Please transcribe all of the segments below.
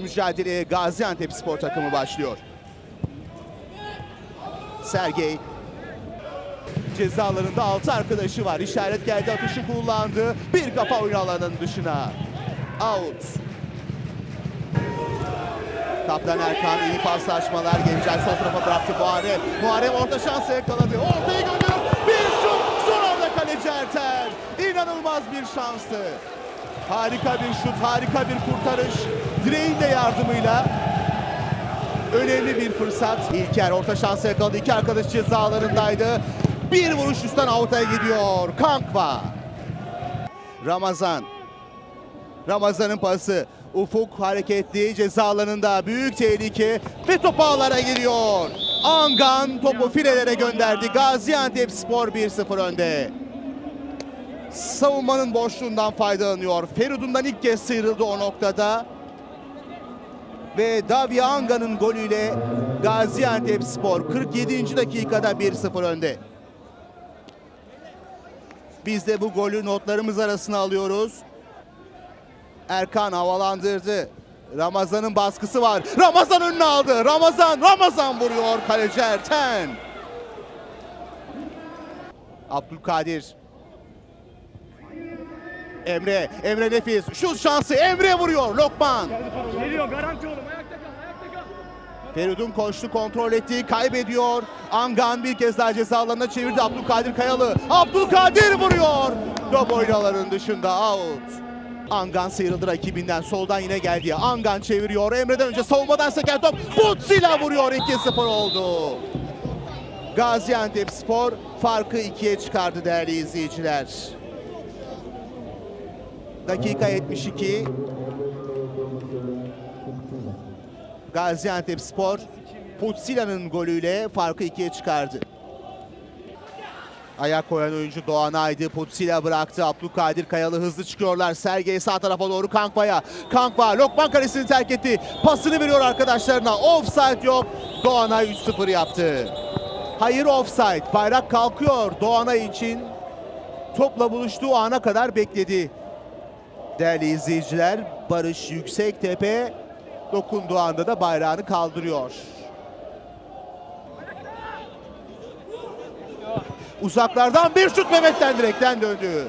mücadeleye Gaziantep spor takımı başlıyor. Sergey ceza alanında 6 arkadaşı var. İşaret geldi atışı kullandı. Bir kafa oyun alanının dışına. Out. Kaptan Erkan iyi paslaşmalar. Gencay sol tarafa bıraktı Muharrem. Muharrem orta şansı yakaladı. Ortaya gönderiyor. Bir şut. Son anda kaleci Erter. İnanılmaz bir şanstı. Harika bir şut, harika bir kurtarış. Direğin de yardımıyla önemli bir fırsat. İlker orta şansı yakaladı. İki arkadaş cezalarındaydı. Bir vuruş üstten avuta gidiyor. Kankva. Ramazan. Ramazan'ın pası. Ufuk hareketli ceza alanında büyük tehlike ve top ağlara giriyor. Angan topu filelere gönderdi. Gaziantep Spor 1-0 önde. Savunmanın boşluğundan faydalanıyor. Feridun'dan ilk kez sıyrıldı o noktada. Ve Davia Anga'nın golüyle Gaziantep Spor 47. dakikada 1-0 önde. Biz de bu golü notlarımız arasına alıyoruz. Erkan havalandırdı. Ramazan'ın baskısı var. Ramazan önüne aldı. Ramazan, Ramazan vuruyor kaleci Erten. Abdülkadir. Emre, Emre nefis. Şut şansı Emre vuruyor. Lokman. Geliyor garanti oğlum ayakta kal ayakta kal. Feridun koştu kontrol etti kaybediyor. Angan bir kez daha ceza alanına çevirdi Abdülkadir Kayalı. Abdülkadir vuruyor. Top oynaların dışında out. Angan sıyrıldı rakibinden soldan yine geldi. Angan çeviriyor. Emre'den önce savunmadan seken top Butsila vuruyor 2-0 oldu. Gaziantep Spor farkı ikiye çıkardı değerli izleyiciler. Dakika 72. Gaziantep Spor Putsila'nın golüyle farkı ikiye çıkardı. Ayak koyan oyuncu Doğan Aydı. Putsila bıraktı. Abdülkadir Kayalı hızlı çıkıyorlar. Sergey sağ tarafa doğru Kankva'ya. Kankva Lokman kalesini terk etti. Pasını veriyor arkadaşlarına. Offside yok. Doğanay 3-0 yaptı. Hayır offside. Bayrak kalkıyor. Doğanay için topla buluştuğu ana kadar bekledi. Değerli izleyiciler Barış Yüksektepe dokunduğu anda da bayrağını kaldırıyor. Uzaklardan bir şut Mehmet'ten direkten döndü.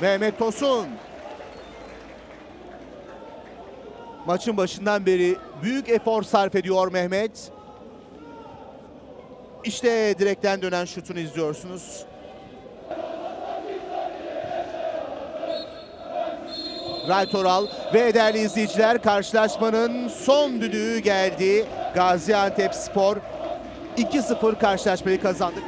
Mehmet Tosun. Maçın başından beri büyük efor sarf ediyor Mehmet. İşte direkten dönen şutunu izliyorsunuz. Ray Toral ve değerli izleyiciler karşılaşmanın son düdüğü geldi. Gaziantep Spor 2-0 karşılaşmayı kazandı.